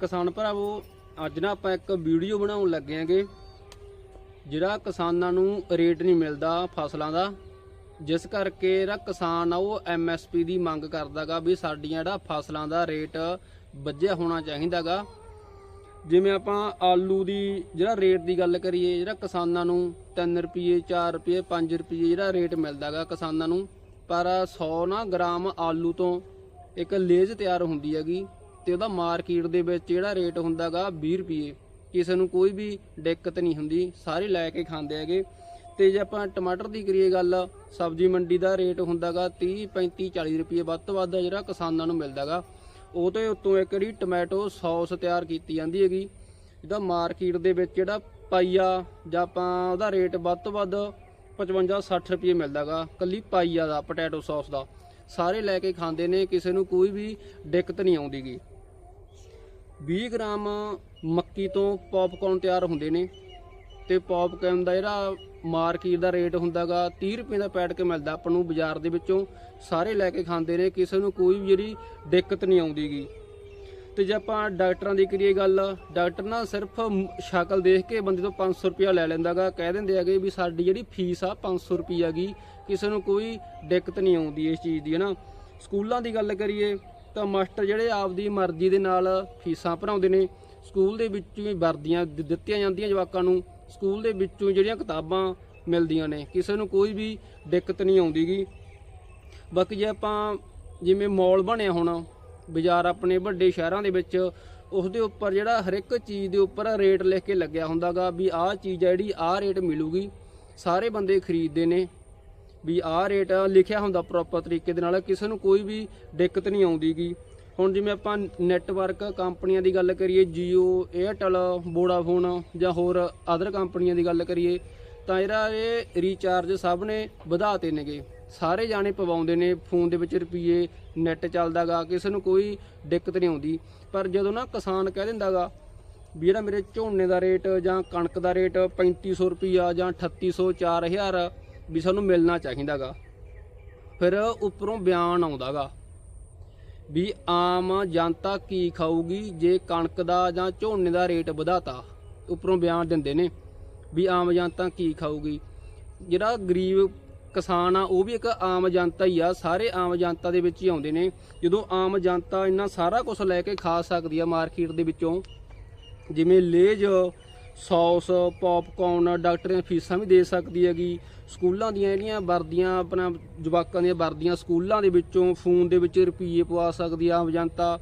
ਕਿਸਾਨ ਭਰਾਵੋ, ਅੱਜ ਨਾ ਆਪਾਂ ਇੱਕ ਵੀਡੀਓ ਬਣਾਉਣ ਲੱਗੇ ਆਂਗੇ ਜਿਹੜਾ ਕਿਸਾਨਾਂ ਨੂੰ ਰੇਟ ਨਹੀਂ ਮਿਲਦਾ ਫਸਲਾਂ ਦਾ, ਜਿਸ ਕਰਕੇ ਜਿਹੜਾ ਕਿਸਾਨ ਆ ਉਹ ਐਮਐਸਪੀ ਦੀ ਮੰਗ ਕਰਦਾਗਾ ਵੀ ਸਾਡੀਆਂ ਜਿਹੜਾ ਫਸਲਾਂ ਦਾ ਰੇਟ ਵੱਜਿਆ ਹੋਣਾ ਚਾਹੀਦਾਗਾ। ਜਿਵੇਂ ਆਪਾਂ ਆਲੂ ਦੀ ਜਿਹੜਾ ਰੇਟ ਦੀ ਗੱਲ ਕਰੀਏ, ਜਿਹੜਾ ਕਿਸਾਨਾਂ ਨੂੰ 3 ਰੁਪਏ 4 ਰੁਪਏ 5 ਰੁਪਏ ਜਿਹੜਾ ਰੇਟ ਮਿਲਦਾਗਾ ਕਿਸਾਨਾਂ ਨੂੰ, ਪਰ 100 ਨਾ ਗ੍ਰਾਮ ਆਲੂ ਤੋਂ ਇੱਕ ਲੇਜ਼ ਤਿਆਰ ਹੁੰਦੀ ਹੈਗੀ। ਤੇ ਉਹਦਾ ਮਾਰਕੀਟ ਦੇ ਵਿੱਚ ਜਿਹੜਾ ਰੇਟ ਹੁੰਦਾਗਾ 20 ਰੁਪਏ ਕਿਸੇ ਨੂੰ ਕੋਈ ਵੀ ਦਿੱਕਤ ਨਹੀਂ ਹੁੰਦੀ, ਸਾਰੇ ਲੈ ਕੇ ਖਾਂਦੇ ਹੈਗੇ। ਤੇ ਜੇ ਆਪਾਂ ਟਮਾਟਰ ਦੀ ਕਰੀਏ ਗੱਲ, ਸਬਜ਼ੀ ਮੰਡੀ ਦਾ ਰੇਟ ਹੁੰਦਾਗਾ 30 35 40 ਰੁਪਏ ਵੱਧ ਤੋਂ ਵੱਧ ਜਿਹੜਾ ਕਿਸਾਨਾਂ ਨੂੰ ਮਿਲਦਾਗਾ, ਉਹ ਤੇ ਉੱਤੋਂ ਇੱਕ ਜਿਹੜੀ ਟੋਮੈਟੋ ਸੌਸ ਤਿਆਰ ਕੀਤੀ ਜਾਂਦੀ ਹੈਗੀ। ਜਿਹਦਾ ਮਾਰਕੀਟ ਦੇ ਵਿੱਚ ਜਿਹੜਾ ਪਾਈਆ ਜਾਂ ਆਪਾਂ ਉਹਦਾ ਰੇਟ ਵੱਧ ਤੋਂ ਵੱਧ 55 60 ਰੁਪਏ ਮਿਲਦਾਗਾ ਕੱਲੀ ਪਾਈਆ ਦਾ, ਪੋਟੈਟੋ ਸੌਸ ਦਾ। ਸਾਰੇ ਲੈ ਕੇ ਖਾਂਦੇ ਨੇ, ਕਿਸੇ ਨੂੰ ਕੋਈ ਵੀ ਦਿੱਕਤ ਨਹੀਂ ਆਉਂਦੀਗੀ। 20 ਗ੍ਰਾਮ ਮੱਕੀ ਤੋਂ ਪੌਪਕਾਰਨ ਤਿਆਰ ਹੁੰਦੇ ਨੇ ਤੇ ਪੌਪਕਾਰਨ ਦਾ ਜਿਹੜਾ ਮਾਰਕੀਟ ਦਾ ਰੇਟ ਹੁੰਦਾਗਾ 30 ਰੁਪਏ ਦਾ ਪੈਟ ਕੇ ਮਿਲਦਾ ਆਪਾਂ ਨੂੰ ਬਾਜ਼ਾਰ ਦੇ ਵਿੱਚੋਂ, ਸਾਰੇ ਲੈ ਕੇ ਖਾਂਦੇ ਨੇ, ਕਿਸੇ ਨੂੰ ਕੋਈ ਵੀ ਜਿਹੜੀ ਦਿੱਕਤ ਨਹੀਂ ਆਉਂਦੀਗੀ। ਤੇ ਜੇ ਆਪਾਂ ਡਾਕਟਰਾਂ ਦੀ ਕਰੀਏ ਗੱਲ, ਡਾਕਟਰ ਨਾ ਸਿਰਫ ਸ਼ਕਲ ਦੇਖ ਕੇ ਬੰਦੇ ਤੋਂ 500 ਰੁਪਇਆ ਲੈ ਲੈਂਦਾਗਾ, ਕਹਿ ਦਿੰਦੇ ਹੈਗੇ ਵੀ ਸਾਡੀ ਜਿਹੜੀ ਫੀਸ ਆ 500 ਰੁਪਈਆ ਗੀ ਕਿਸੇ ਨੂੰ ਕੋਈ ਦਿੱਕਤ ਨਹੀਂ ਆਉਂਦੀ ਇਸ ਚੀਜ਼ ਦੀ ਹੈ ਨਾ ਸਕੂਲਾਂ ਦੀ ਗੱਲ ਕਰੀਏ ਤਾਂ ਮਾਸਟਰ ਜਿਹੜੇ ਆਪਦੀ ਮਰਜ਼ੀ ਦੇ ਨਾਲ ਫੀਸਾਂ ਭਰਾਉਂਦੇ ਨੇ, ਸਕੂਲ ਦੇ ਵਿੱਚੋਂ ਹੀ ਵਰਦੀਆਂ ਦਿੱਤੀਆਂ ਜਾਂਦੀਆਂ ਜਵਾਕਾਂ ਨੂੰ, ਸਕੂਲ ਦੇ ਵਿੱਚੋਂ ਜਿਹੜੀਆਂ ਕਿਤਾਬਾਂ ਮਿਲਦੀਆਂ ਨੇ, ਕਿਸੇ ਨੂੰ ਕੋਈ ਵੀ ਦਿੱਕਤ ਨਹੀਂ ਆਉਂਦੀਗੀ। ਬਾਕੀ ਜੇ ਆਪਾਂ ਜਿਵੇਂ ਮਾਲ ਬਣਿਆ ਹੁਣ, ਬਾਜ਼ਾਰ ਆਪਣੇ ਵੱਡੇ ਸ਼ਹਿਰਾਂ ਦੇ ਵਿੱਚ ਉਸ ਦੇ ਉੱਪਰ ਜਿਹੜਾ ਹਰ ਇੱਕ ਚੀਜ਼ ਦੇ ਉੱਪਰ ਰੇਟ ਲਿਖ ਕੇ ਲੱਗਿਆ ਹੁੰਦਾਗਾ ਵੀ ਆਹ ਚੀਜ਼ ਆ ਜਿਹੜੀ ਆਹ ਰੇਟ ਮਿਲੂਗੀ, ਸਾਰੇ ਬੰਦੇ ਖਰੀਦਦੇ ਨੇ। ਵੀ ਆਹ ਰੇਟ ਲਿਖਿਆ ਹੁੰਦਾ ਪ੍ਰੋਪਰ ਤਰੀਕੇ ਦੇ ਨਾਲ, ਕਿਸੇ ਨੂੰ ਕੋਈ ਵੀ ਦਿੱਕਤ ਨਹੀਂ ਆਉਂਦੀਗੀ। ਹੁਣ ਜਿਵੇਂ ਆਪਾਂ ਨੈਟਵਰਕ ਕੰਪਨੀਆਂ ਦੀ ਗੱਲ ਕਰੀਏ, Jio, Airtel, Vodafone ਜਾਂ ਹੋਰ ਅਦਰ ਕੰਪਨੀਆਂ ਦੀ ਗੱਲ ਕਰੀਏ, ਤਾਂ ਇਹਦਾ ਇਹ ਰੀਚਾਰਜ ਸਭ ਨੇ ਵਧਾਤੇ ਨੇਗੇ। ਸਾਰੇ ਜਾਣੇ ਪਵਾਉਂਦੇ ਨੇ ਫੋਨ ਦੇ ਵਿੱਚ ਰੁਪਏ ਨੈਟ ਚੱਲਦਾਗਾ, ਕਿਸੇ ਨੂੰ ਕੋਈ ਦਿੱਕਤ ਨਹੀਂ ਆਉਂਦੀ। ਪਰ ਜਦੋਂ ਨਾ ਕਿਸਾਨ ਕਹਿ ਦਿੰਦਾਗਾ ਵੀ ਜਿਹੜਾ ਮੇਰੇ ਝੋਨੇ ਦਾ ਰੇਟ ਜਾਂ ਕਣਕ ਦਾ ਰੇਟ 3500 ਰੁਪਿਆ ਜਾਂ 3800 4000 ਵੀ ਸਾਨੂੰ ਮਿਲਣਾ ਚਾਹੀਦਾਗਾ। ਫਿਰ ਉੱਪਰੋਂ ਬਿਆਨ ਆਉਂਦਾਗਾ ਵੀ ਆਮ ਜਨਤਾ ਕੀ ਖਾਊਗੀ ਜੇ ਕਣਕ ਦਾ ਜਾਂ ਝੋਨੇ ਦਾ ਰੇਟ ਵਧਾਤਾ। ਉੱਪਰੋਂ ਬਿਆਨ ਦਿੰਦੇ ਨੇ ਵੀ ਆਮ ਜਨਤਾ ਕੀ ਖਾਊਗੀ। ਜਿਹੜਾ ਗਰੀਬ ਕਿਸਾਨ ਆ, ਉਹ ਵੀ ਇੱਕ ਆਮ ਜਨਤਾ ਹੀ ਆ। ਸਾਰੇ ਆਮ ਜਨਤਾ ਦੇ ਵਿੱਚ ਹੀ ਆਉਂਦੇ ਨੇ। ਜਦੋਂ ਆਮ ਜਨਤਾ ਇੰਨਾ ਸਾਰਾ ਕੁਝ ਲੈ ਕੇ ਖਾ ਸਕਦੀ ਆ ਮਾਰਕੀਟ ਦੇ ਵਿੱਚੋਂ, ਜਿਵੇਂ ਲੇਜ ਸੌਸ ਪੌਪਕਾਰਨ ਡਾਕਟਰ ਫੀਸਾਂ ਵੀ ਦੇ ਸਕਦੀ ਹੈਗੀ। ਸਕੂਲਾਂ ਦੀਆਂ ਜਿਹੜੀਆਂ ਵਰਦੀਆਂ, ਆਪਣਾ ਜਵਾਕਾਂ ਦੀਆਂ ਵਰਦੀਆਂ ਸਕੂਲਾਂ ਦੇ ਵਿੱਚੋਂ ਫੋਨ ਦੇ ਵਿੱਚ ਰੁਪਈਏ ਪਵਾ ਸਕਦੀ ਆ ਆਮ ਜਨਤਾ,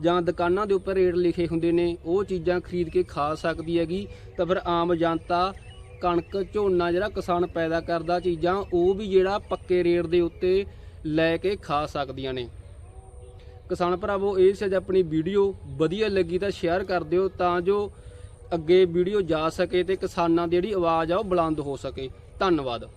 ਜਾਂ ਦੁਕਾਨਾਂ ਦੇ ਉੱਪਰ ਰੇਟ ਲਿਖੇ ਹੁੰਦੇ ਨੇ, ਉਹ ਚੀਜ਼ਾਂ ਖਰੀਦ ਕੇ ਖਾ ਸਕਦੀ ਹੈਗੀ। ਤਾਂ ਫਿਰ ਆਮ ਜਨਤਾ ਕਣਕ, ਝੋਨਾ ਜਿਹੜਾ ਕਿਸਾਨ ਪੈਦਾ ਕਰਦਾ, ਚੀਜ਼ਾਂ ਉਹ ਵੀ ਜਿਹੜਾ ਪੱਕੇ ਰੇਟ ਦੇ ਉੱਤੇ ਲੈ ਕੇ ਖਾ ਸਕਦੀਆਂ ਨੇ। ਕਿਸਾਨ ਭਰਾਵੋ, ਇਹ ਸੀ ਅੱਜ ਆਪਣੀ ਵੀਡੀਓ। ਵਧੀਆ ਲੱਗੀ ਤਾਂ ਸ਼ੇਅਰ ਕਰ ਦਿਓ, ਤਾਂ ਜੋ ਅੱਗੇ ਵੀਡੀਓ ਜਾ ਸਕੇ ਤੇ ਕਿਸਾਨਾਂ ਦੀ ਜਿਹੜੀ ਆਵਾਜ਼ ਆ ਉਹ ਬੁਲੰਦ ਹੋ ਸਕੇ। ਧੰਨਵਾਦ।